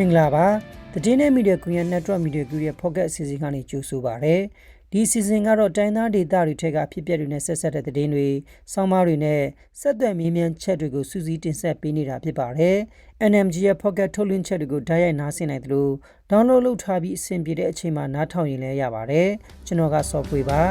မင်္ဂလာပါသတင်းနဲ့မီဒီယာကွန်ရက် network media group ရဲ့ pocket အစီအစဉ်ကနေကြိုဆိုပါရစေဒီအစီအစဉ်ကတော့တိုင်းသားဒေသတွေထက်ကဖြစ်ပျက်တွေနဲ့ဆက်ဆက်တဲ့သတင်းတွေဆောင်းပါးတွေနဲ့ဆက်သွယ်မြင်းမြန်းချက်တွေကိုစူးစီးတင်ဆက်ပေးနေတာဖြစ်ပါတယ် NMG ရဲ့ pocket ထုတ်လွှင့်ချက်တွေကိုဓာတ်ရိုက်နားဆင်နိုင်သလို download လုပ်ထားပြီးအဆင်ပြေတဲ့အချိန်မှာနားထောင်ရင်လည်းရပါတယ်ကျွန်တော်က software ပါ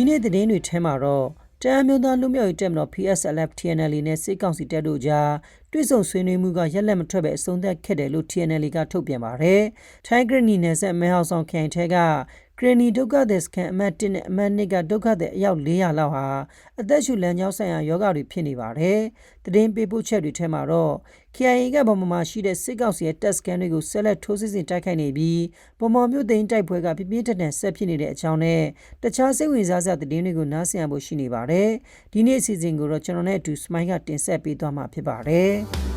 ဒီနေ့သတင်းတွေထဲမှာတော့တအမျိုးသားလူမျိုးရေးတက်မတော် PSLF TNL နဲ့စစ်ကောင်စီတပ်တို့ကြားတွစ်ဆုံဆွေးနွေးမှုကရက်လက်မထွက်ပဲအဆုံးသတ်ခဲ့တယ်လို့ TNL ကထုတ်ပြန်ပါတယ်။ထိုင်းဂရနီနယ်ဆက်မဲဟောင်ဆောင်ခရိုင်ထဲက ဂရနီဒုက္ခသည်စခန်းအမှတ်1နဲ့အမှတ်2ကဒုက္ခသည်အယောက်400လောက်ဟာအသက်ရှူလမ်းကြောင်းဆိုင်ရာယောဂတွေဖြစ်နေပါတယ်။သတင်းပေးပို့ချက်တွေထဲမှာတော့ KIA ကဗမာမှာရှိတဲ့စစ်ကောင်စီရဲ့တပ်စခန်းတွေကိုဆက်လက်ထိုးစစ်ဆင်တိုက်ခိုက်နေပြီးဗမာမြို့သိမ်းတိုက်ပွဲကပြပြင်းထန်ထန်ဆက်ဖြစ်နေတဲ့အကြောင်းနဲ့တခြားစိတ်ဝင်စားစရာသတင်းတွေကိုနားဆင်ရဖို့ရှိနေပါတယ်။ဒီနေ့အစီအစဉ်ကိုတော့ကျွန်တော်နဲ့အတူ Smile ကတင်ဆက်ပေးသွားမှာဖြစ်ပါတယ်။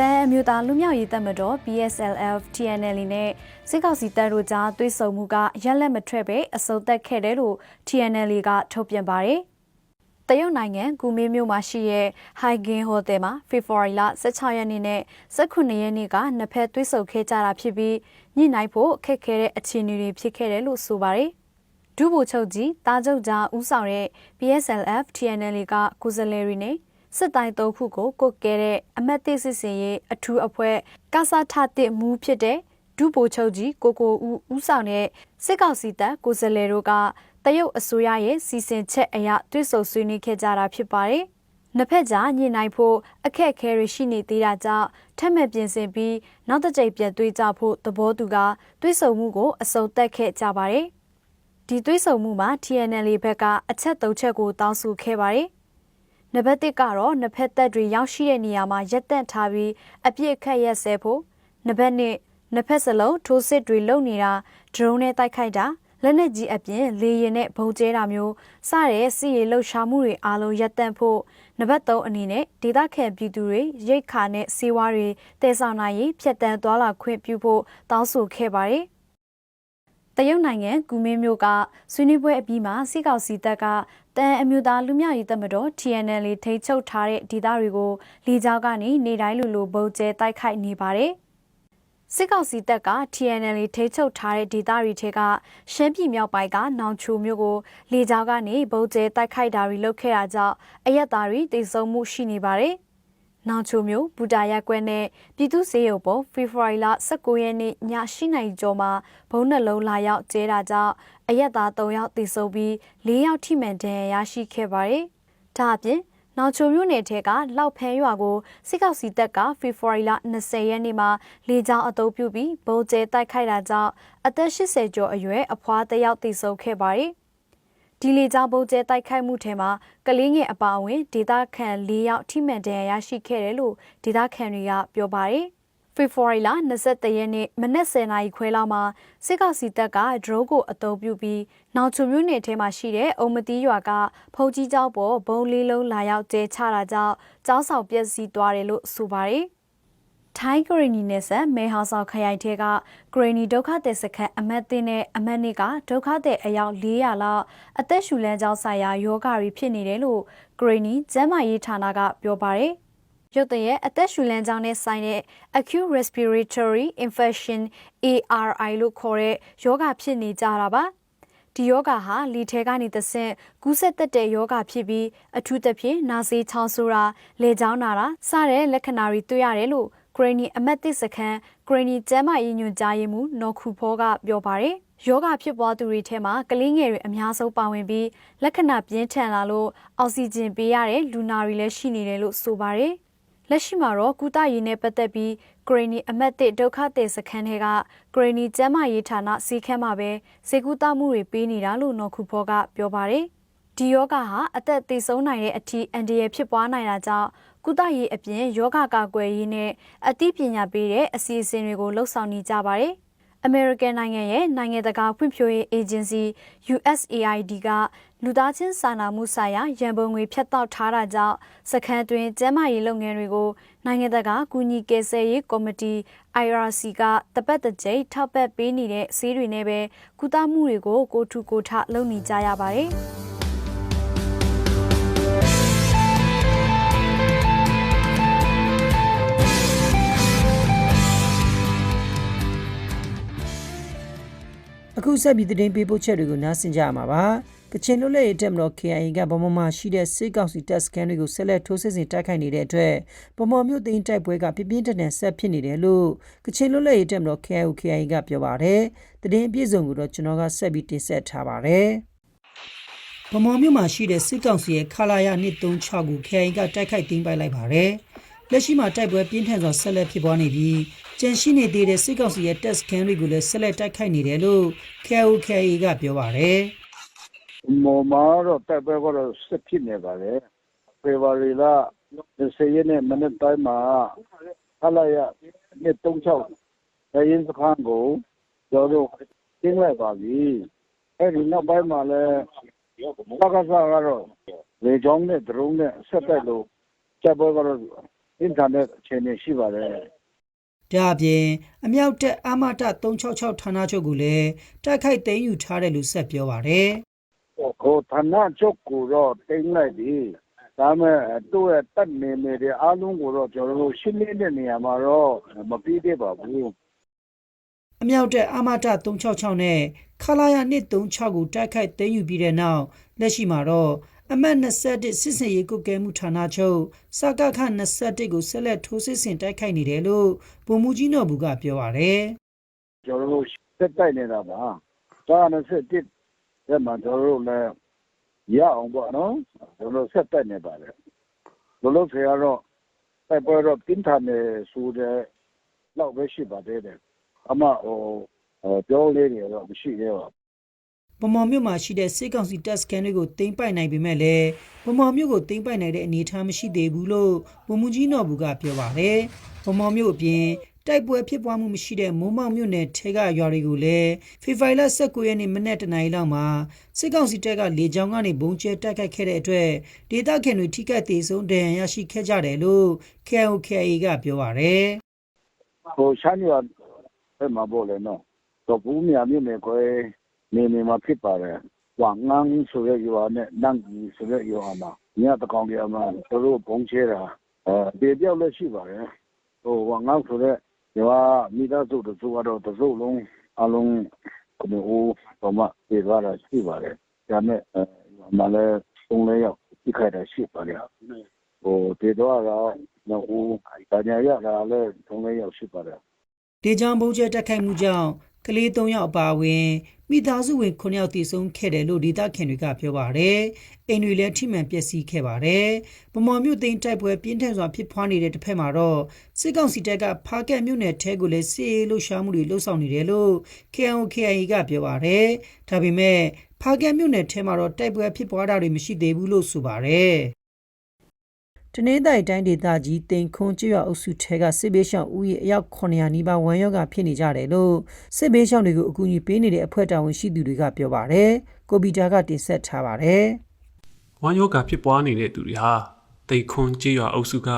တန်အမျိုးသားလူမျိုးရေးတပ်မတော် BSLF TNL နဲ့စစ်ကောင်စီတပ်တို့ကြားသွေးဆုံမှုကရက်လက်မထွက်ပဲအစုံသက်ခဲ့တယ်လို့ TNL ကထုတ်ပြန်ပါတယ်။တရုတ်နိုင်ငံဂူမင်းမြို့မှာရှိတဲ့ Haigin Hotel မှာဖေဖော်ဝါရီလ16ရက်နေ့နဲ့18ရက်နေ့ကနှစ်ဖက်သွေးဆုံခဲ့ကြတာဖြစ်ပြီးညှိနှိုင်းဖို့အခက်ခဲတဲ့အခြေအနေတွေဖြစ်ခဲ့တယ်လို့ဆိုပါတယ်။ဒုဗိုလ်ချုပ်ကြီးတာချုပ်ကြားဦးဆောင်တဲ့ BSLF TNL ကကိုယ်စားလှယ်တွေနဲ့ စစ်တိုင်းသုံးခုကိုကုတ်ကဲတဲ့အမတ်တိစစ်စင်ရေးအထူးအဖွဲ့ကစားထတစ်မူးဖြစ်တဲ့ဒုဗိုလ်ချုပ်ကြီးကိုကိုဦးဦးဆောင်တဲ့စစ်ကောင်စီတပ်ကိုယ်စားလှယ်တို့ကတရုတ်အစိုးရရဲ့စီစဉ်ချက်အရတွစ်ဆုံဆွေးနွေးခဲ့ကြတာဖြစ်ပါတယ်။နှစ်ဖက်ကြားညှိနှိုင်းဖို့အခက်အခဲတွေရှိနေသေးတာကြောင့်ထက်မဲ့ပြင်ဆင်ပြီးနောက်တစ်ကြိမ်ပြန်တွေးကြဖို့သဘောတူကတွေးဆုံမှုကိုအစုံတက်ခဲ့ကြပါတယ်။ဒီတွေးဆုံမှုမှာ TNL ဘက်ကအချက်၃ချက်ကိုတောင်းဆိုခဲ့ပါတယ်။ နံပါတ်1ကတော့နှစ်ဖက်သက်တွေရောက်ရှိတဲ့နေရာမှာရက်တန့်ထားပြီးအပြစ်ခတ်ရက်စဲဖို့နံပါတ်2နှစ်ဖက်စလုံးထိုးစစ်တွေလုပ်နေတာဒရုန်းနဲ့တိုက်ခိုက်တာလက်နက်ကြီးအပြင်လေရင်နဲ့ဘုံကျဲတာမျိုးစတဲ့စစ်ရေးလှုပ်ရှားမှုတွေအားလုံးရပ်တန့်ဖို့နံပါတ်3အနေနဲ့ဒေသခံပြည်သူတွေရိတ်ခါနဲ့စေဝါတွေတည်ဆောင်နိုင်ရေးဖြတ်တန်းသွားလာခွင့်ပြုဖို့တောင်းဆိုခဲ့ပါတယ် တရုတ်နိုင်ငံကူမင်းမြို့ကဆွေးနွေးပွဲအပြီးမှာစီကောက်စီတပ်ကတန်အမျိုးသားလူမျိုးရေးတပ်မတော် TNL ထိန်းချုပ်ထားတဲ့ဒေသတွေကိုလေကြောင်းကနေနေတိုင်းလိုလိုပုံကျဲတိုက်ခိုက်နေပါတယ်။စစ်ကောင်စီတပ်က TNL ထိန်းချုပ်ထားတဲ့ဒေသတွေထဲကရှမ်းပြည်မြောက်ပိုင်းကနောင်ချိုမြို့ကိုလေကြောင်းကနေပုံကျဲတိုက်ခိုက်တာတွေလုပ်ခဲ့တာကြောင့်အရက်သားတွေတိတ်ဆုံမှုရှိနေပါတယ်။ နောင်ချိုမျိုးဘူတာရက်ကွက်နဲ့ပြည်သူ့စေယုံပေါ်ဖေဖော်ဝါရီလ19ရက်နေ့ည8နာရီကျော်မှာဘုံနှလုံးလာရောက်ကျဲတာကြောင့်အရက်သား3ယောက်သေဆုံးပြီး4ယောက်ထိမှန်ဒဏ်ရာရရှိခဲ့ပါတယ်။ဒါအပြင်နောင်ချိုမြို့နယ်ထဲကလောက်ဖဲရွာကိုစစ်ကောက်စီတပ်ကဖေဖော်ဝါရီလ20ရက်နေ့မှာလေကြောင်းအုပ်ပြုပြီးဗုံးကျဲတိုက်ခိုက်တာကြောင့်အသက်80ကျော်အရွယ်အဖွားတစ်ယောက်သေဆုံးခဲ့ပါတယ်။ ဒီလေကြောင်းပုံကျဲတိုက်ခိုက်မှုထဲမှာကလေးငယ်အပါအဝင်ဒေသခံ၄ယောက်ထိမှန်ဒဏ်ရာရရှိခဲ့တယ်လို့ဒေသခံတွေကပြောပါတယ်။ဖေဖော်ဝါရီလ23ရက်နေ့မနက်10:00နာရီခွဲလောက်မှာစစ်ကောင်စီတပ်ကဒရုန်းကိုအသုံးပြုပြီးနောင်ချုံမြို့နယ်ထဲမှာရှိတဲ့အုံမတီးရွာကဖုန်ကြီးကျောင်းပေါ်ဘုံလေးလုံးလာရောက်ကျဲချတာကြောင့်ကျောင်းဆောင်ပျက်စီးသွားတယ်လို့ဆိုပါတယ်။ ထိုင်းဂရီနီနယ်ဆက်မဲဟာဆောက်ခရိုင်ထဲကဂရီနီဒုက္ခသည်စခန်းအမတ်တင်နဲ့အမတ်နစ်ကဒုက္ခသည်အယောက်400လောက်အသက်ရှူလမ်းကြောင်းဆိုင်ရာယောဂါတွေဖြစ်နေတယ်လို့ဂရီနီကျန်းမာရေးဌာနကပြောပါတယ်။ရုတ်တရက်အသက်ရှူလမ်းကြောင်းနဲ့ဆိုင်တဲ့ acute respiratory infection ARI လို့ခေါ်တဲ့ယောဂါဖြစ်နေကြတာပါ။ဒီယောဂါဟာလီထဲကနေသဆင့်ကူးဆက်သက်တဲ့ယောဂါဖြစ်ပြီးအထူးသဖြင့်နာစေးချောင်းဆိုးတာလေကြောင်းနာတာစတဲ့လက္ခဏာတွေတွေ့ရတယ်လို့ ဂရနီအမတ်တစ်စခန်းဂရနီကျမ်းမာရေးညွှန်ကြားရေးမှူးနော်ခုဖောကပြောပါတယ်။ယောဂဖြစ်ပွားသူတွေထဲမှာကလေးငယ်တွေအများဆုံးပါဝင်ပြီးလက္ခဏာပြင်းထန်လာလို့အောက်ဆီဂျင်ပေးရတဲ့လူနာတွေလည်းရှိနေတယ်လို့ဆိုပါတယ်။လက်ရှိမှာတော့ကုသရေးနဲ့ပတ်သက်ပြီးဂရနီအမတ်တစ်ဒုက္ခသည်စခန်းတွေကဂရနီကျမ်းမာရေးဌာနစီခန်းမှာပဲစေကူတမှုတွေပေးနေတာလို့နော်ခုဖောကပြောပါတယ်။ ဒီယောဂဟာအသက်သေဆုံးနိုင်တဲ့အထိအန္တရာယ်ဖြစ်ပွားနိုင်တာကြောင့်ကုသရေးအပြင်ယောဂကာကွယ်ရေးနဲ့အသိပညာပေးတဲ့အစီအစဉ်တွေကိုလှုပ်ဆောင်နေကြပါတယ်။ American နိုင်ငံရဲ့နိုင်ငံတကာဖွံ့ဖြိုးရေး agency USAID ကလူသားချင်းစာနာမှုဆိုင်ရာရန်ပုံငွေဖြတ်တောက်ထားတာကြောင့်စခန်းတွင်ကျန်းမာရေးလုပ်ငန်းတွေကိုနိုင်ငံတကာကူညီကယ်ဆယ်ရေးကော်မတီ IRC ကတပတ်တစ်ကြိမ်ထောက်ပံ့ပေးနေတဲ့ဆေးတွေနဲ့ပဲကုသမှုတွေကိုကိုထူကိုထလုပ်နေကြရပါတယ်။ ဆက်ပြီးသတင်းပေးပို့ချက်တွေကိုနားဆင်ကြရမှာပါကချင်လွတ်လပ်ရေးတက်မတော် KIA ကဗမာမှာရှိတဲ့စစ်ကောင်စီတပ်စခန်းတွေကိုဆက်လက်ထိုးစစ်ဆင်တိုက်ခိုက်နေတဲ့အတွက်ဗမာမြို့သိမ်းတိုက်ပွဲကပြင်းပြင်းထန်ထန်ဆက်ဖြစ်နေတယ်လို့ကချင်လွတ်လပ်ရေးတက်မတော် KIO KIA ကပြောပါတယ်သတင်းအပြည့်စုံကိုတော့ကျွန်တော်ကဆက်ပြီးတင်ဆက်ထားပါတယ်ဗမာမြို့မှာရှိတဲ့စစ်ကောင်စီရဲ့ခလာရ136ကို KIA ကတိုက်ခိုက်သိမ်းပိုက်လိုက်ပါတယ်လက်ရှိမှာတိုက်ပွဲပြင်းထန်စွာဆက်လက်ဖြစ်ပွားနေပြီး ကြန့်ရှိနေသေးတဲ့စစ်ကောင်စီရဲ့တပ်စခန်းတွေကိုလည်းဆက်လက်တိုက်ခိုက်နေတယ်လို့ KIO KIA ကပြောပါတယ်မော်မာတော့တက်ပဲကတော့စစ်ဖြစ်နေပါလေဖေဖော်ဝါရီလ10ရက်နေ့မနေ့တိုင်းမှာဟလာရနေ့36ရရင်စခန်းကိုကျွန်တော်တင်လိုက်ပါပြီအဲ့ဒီနောက်ပိုင်းမှာလည်းဘကစားကတော့လေကြောင်းနဲ့ဒရုန်းနဲ့ဆက်တက်လို့တက်ပဲကတော့အင်တာနက်အခြေအနေရှိပါတယ် ဒါအပြင်အမြောက်တက်အာမတ366ဌာနချုပ်ကိုလည်းတိုက်ခိုက်သိမ်းယူထားတယ်လို့ဆက်ပြောပါတယ်ကိုဌာနချုပ်ကိုတော့တင်လိုက်ပြီဒါမဲ့တို့ရဲ့တက်နေနေတဲ့အားလုံးကိုတော့ကျွန်တော်တို့ရှင်းနေတဲ့နေရာမှာတော့မပြီးသေးပါဘူး။အမြောက်တက်အာမတ366နဲ့ခလာရ136ကိုတိုက်ခိုက်သိမ်းယူပြီးတဲ့နောက်လက်ရှိမှာတော့ အမတ်21စစ်စင်ရေးကုကဲမှုဌာနချုပ်စကခ21ကိုဆက်လက်ထိုးစစ်ဆင်တိုက်ခိုက်နေတယ်လို့ဗိုလ်မှူးကြီးနော်ဘူးကပြောပါတယ်။ကျွန်တော်တို့စက်တိုက်နေတာပါဒါနဲ့စစ်တစ်ဒါမှကျွန်တော်တို့လည်းရအောင်ပေါ့နော်ကျွန်တော်ဆက်တိုက်နေပါတယ်ဘလို့ဖေရတော့တိုက်ပွဲတော့ပြင်းထန်နေဆိုတဲ့လောက်ပဲရှိပါသေးတယ်အမဟိုပြောလေးတွေတော့မရှိသေးပါဘူး ဗမာမြို့မှာရှိတဲ့စစ်ကောင်စီတပ်စခန်းတွေကိုသိမ်းပိုက်နိုင်ပေမဲ့လည်းဗမာမြို့ကိုသိမ်းပိုက်နိုင်တဲ့အနေအထားမရှိသေးဘူးလို့ဗိုလ်မှူးကြီးနော်ဘူးကပြောပါတယ်။ဗမာမြို့အပြင်တိုက်ပွဲဖြစ်ပွားမှုမရှိတဲ့မိုးမောက်မြို့နယ်ထဲကရွာတွေကိုလည်းဖေဖော်ဝါရီလ19ရက်နေ့မနက်တနာရီလောက်မှာစစ်ကောင်စီတပ်ကလေကြောင်းကနေဘုံကျဲတိုက်ခိုက်ခဲ့တဲ့အတွက်ဒေသခံတွေထိခိုက်သေးဆုံးဒဏ်ရာရရှိခဲ့ကြတယ်လို့ KOKA ကပြောပါတယ်ဟိုရှမ်းရွာဘက်မှာပေါ့လေနော်တော့ဘူးမြာမြို့နယ်ကို နေနေမှာဖြစ်ပါတယ်ဝမ်ငန်းဆိုတဲ့ရွာနဲ့နန့်ကြီးဆိုတဲ့ရွာမှာညတကောင်ကြီးအမှသူတို့ဘုံချဲတာအဲပြေပြောက်လည်းရှိပါတယ်ဟိုဝမ်ငန်းဆိုတဲ့ရွာမိသားစုတို့ကတော့ တစုလုံးအလုံးကိုတော့မှပြေသွားတာရှိပါတယ်ဒါနဲ့အဲမလည်းသုံးလေးယောက်ပြစ်ခိုက်တာရှိပါတယ်ဟိုပြေတော့တော့နော်ဟိုတညာရတာလည်းသုံးလေးယောက်ရှိပါတယ်ဒေချောင်းဘုံကျဲတိုက်ခိုက်မှုကြောင့် ကလေး၃ယောက်အပါအဝင်မိသားစုဝင်9ယောက်တည်ဆုံးခဲ့တယ်လို့ဒေသခံတွေကပြောပါတယ်။အိမ်တွေလည်းထိမှန်ပျက်စီးခဲ့ပါတယ်။ဗမော်မြို့သိမ်းတိုက်ပွဲပြင်းထန်စွာဖြစ်ပွားနေတဲ့တစ်ဖက်မှာတော့စစ်ကောင်စီတပ်ကဖားကက်မြို့နယ်ထဲကိုလည်းစစ်ရေးလှုပ်ရှားမှုတွေလှုပ်ဆောင်နေတယ်လို့ KOKA ကပြောပါတယ်။ဒါပေမဲ့ဖားကက်မြို့နယ်ထဲမှာတော့တိုက်ပွဲဖြစ်ပွားတာတွေမရှိသေးဘူးလို့ဆိုပါတယ်။ တနင်္သာရီတိုင်းဒေသကြီးတင်ခွန်းကျွော်အုပ်စုထဲကစစ်ဘေးရှောင်ဦးရေအယောက်900နီးပါးဝမ်းရောဂါဖြစ်နေကြတယ်လို့စစ်ဘေးရှောင်တွေကိုအကူအညီပေးနေတဲ့အဖွဲ့တာဝန်ရှိသူတွေကပြောပါတယ်။ကိုပီတာကတင်ဆက်ထားပါတယ်ဝမ်းယောဂဖြစ်ပွားနေတဲ့သူတွေဟာတိတ်ခွန်းကြေးရွာအုပ်စုက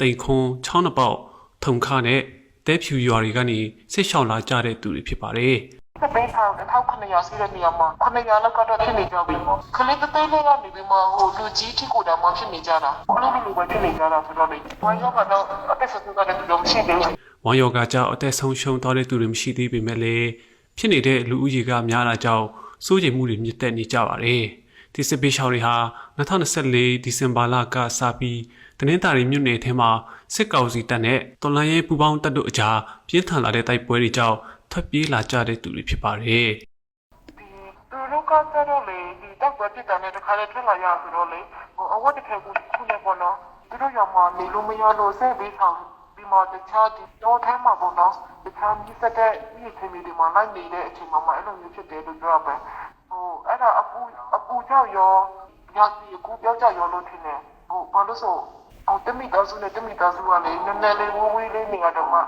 တိတ်ခွန်းချောင်းနှစ်ပေါက်ထုံခနဲ့တဲဖြူရွာတွေကနေဆက်ရှောင်လာကြတဲ့သူတွေဖြစ်ပါတယ် စပိန်ထောင်တစ်ထောက်ခဏရစီတဲ့နေရာမှာခဏရလောက်ကတော့ဖြစ်နေကြပြီခလေးတသေးလေးကနေပြီးမှဟိုလူကြီးထိကိုတာမှဖြစ်နေကြတာဘလို့လူပဲဖြစ်နေကြတာဆိုတော့လေဝမ်းရောကတော့အသက်ဆက်သွားတဲ့သူတို့ရှိတယ်။ဝမ်းယောဂကြောင့်အသက်ဆုံးရှုံးသွားတဲ့သူတွေမရှိသေးပေမဲ့လည်းဖြစ်နေတဲ့လူဦးရေကများလာကြောင်းစိုးရိမ်မှုတွေမြင့်တက်နေကြပါတယ်။ဒီစစ်ပေးရှောင်းတွေဟာ2024ဒီဇင်ဘာလကစပြီးတနင်္သာရီမြို့နယ်ထဲမှာစစ်ကောင်စီတပ်နဲ့တော်လိုင်းရဲပူးပေါင်းတပ်တို့အကြားပြင်းထန်လာတဲ့တိုက်ပွဲတွေကြောင့် ထွက်ပြေးလာကြတဲ့သူတွေဖြစ်ပါတယ်။ဒီသူတို့ကကြတော့လေဒီတော့ပဲပြစ်တယ်နဲ့တခါလေထွက်လာရဆိုတော့လေဟိုအဝတ်တစ်ထည်ကိုခုနေပေါ့နော်သူတို့ရောမှနေလို့မရလို့စိတ်ဘေးဆောင်ဒီမှာတခြားဒီတော့ထဲမှာပေါ့နော်တခြားမြစ်တဲ့ဒီချင်းဒီမှာလိုက်နေတဲ့အချိန်မှာအဲ့လိုမျိုးဖြစ်တယ်လို့ပြောပဲဟိုအဲ့ဒါအပူအပူကြောက်ရောညစီအကူပြောက်ကြောက်ရောလို့ထင်တယ်ဟိုဘာလို့ဆို အော်တမိသားစုနဲ့တမိသားစုကလေနည်းနည်းလေးဝေးဝေးလေးနေရတော့မှ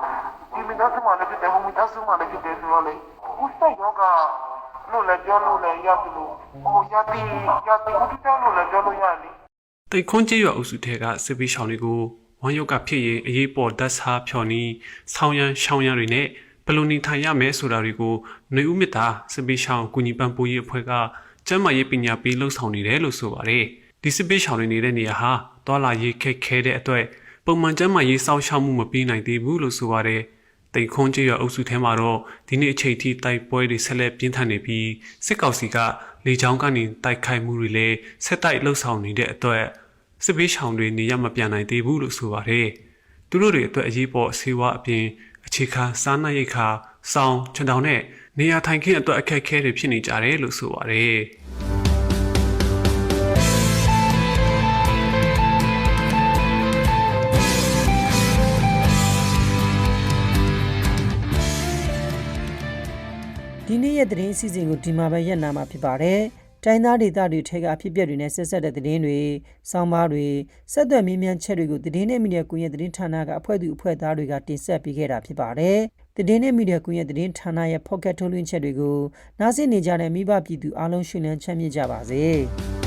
ဒီမိသားစုမှလည်းဖြစ်တယ်ဟိုမိသားစုမှလည်းဖြစ်တယ်ဆိုတော့လေဦးစိတ်ယောဂလို့လည်းပြောလို့လည်းရတယ်လို့ဟိုရတီရတီဦးတောင်းလို့လည်းပြောလို့ရတယ်လေတိတ်ခွန်းကြီးရွာအုပ်စုထဲကစစ်ပေးရှောင်းတွေကိုဝမ်းရုပ်ကဖြစ်ရင်အရေးပေါ်ဓာတ်စားဖြော်နီးဆောင်းရမ်းရှောင်းရမ်းတွေနဲ့ဘယ်လိုနေထိုင်ရမယ်ဆိုတာတွေကိုຫນွေဦးမြတ်တာစစ်ပေးရှောင်းကုညီပန်ပိုးရေးအဖွဲ့ကကျန်းမာရေးပညာပေးလှုပ်ဆောင်နေတယ်လို့ဆိုပါတယ်ဒီစစ်ပေးရှောင်းတွေနေတဲ့နေရာဟာ တွာလာရေးခက်ခဲတဲ့အတွက်ပုံမှန်ကျန်းမာရေးစောင့်ရှောက်မှုမပေးနိုင်သေးဘူးလို့ဆိုပါတယ်တိတ်ခွန်းကြီးရွာအုပ်စုထဲမှာတော့ဒီနေ့အချိန်ထိတိုက်ပွဲတွေဆက်လက်ပြင်းထန်နေပြီးစစ်ကောင်စီကလေကြောင်းကနေတိုက်ခိုက်မှုတွေလည်းဆက်တိုက်လှုပ်ဆောင်နေတဲ့အတွက်စစ်ပေးရှောင်တွေနေရမပြန်နိုင်သေးဘူးလို့ဆိုပါတယ်။သူတို့တွေအတွက်အရေးပေါ်ဆေးဝါးအပြင်အခြေခံစားနပ်ရိက္ခာစောင်းချွန်တောင်နဲ့နေရာထိုင်ခင်းအတွက်အခက်အခဲတွေဖြစ်နေကြတယ်လို့ဆိုပါတယ်။ ရဲ့သတင်းအစီအစဉ်ကိုဒီမှာပဲရပ်နာမှာဖြစ်ပါတယ်။တိုင်းသားဒေသတွေထဲကအဖြစ်အပျက်တွေနဲ့ဆက်ဆက်တဲ့သတင်းတွေ၊စောင်းပါးတွေ၊ဆက်သွယ်မြင်းမြန်းချက်တွေကိုသတင်းနဲ့မီဒီယာကွန်ရက်သတင်းဌာနကအဖွဲ့သူအဖွဲ့သားတွေကတင်ဆက်ပေးခဲ့တာဖြစ်ပါတယ်။သတင်းနဲ့မီဒီယာကွန်ရက်သတင်းဌာနရဲ့ pocket ထုတ်လွှင့်ချက်တွေကိုနားဆင်နေကြတဲ့မိဘပြည်သူအားလုံးရှင်လန်းချမ်းမြေ့ကြပါစေ။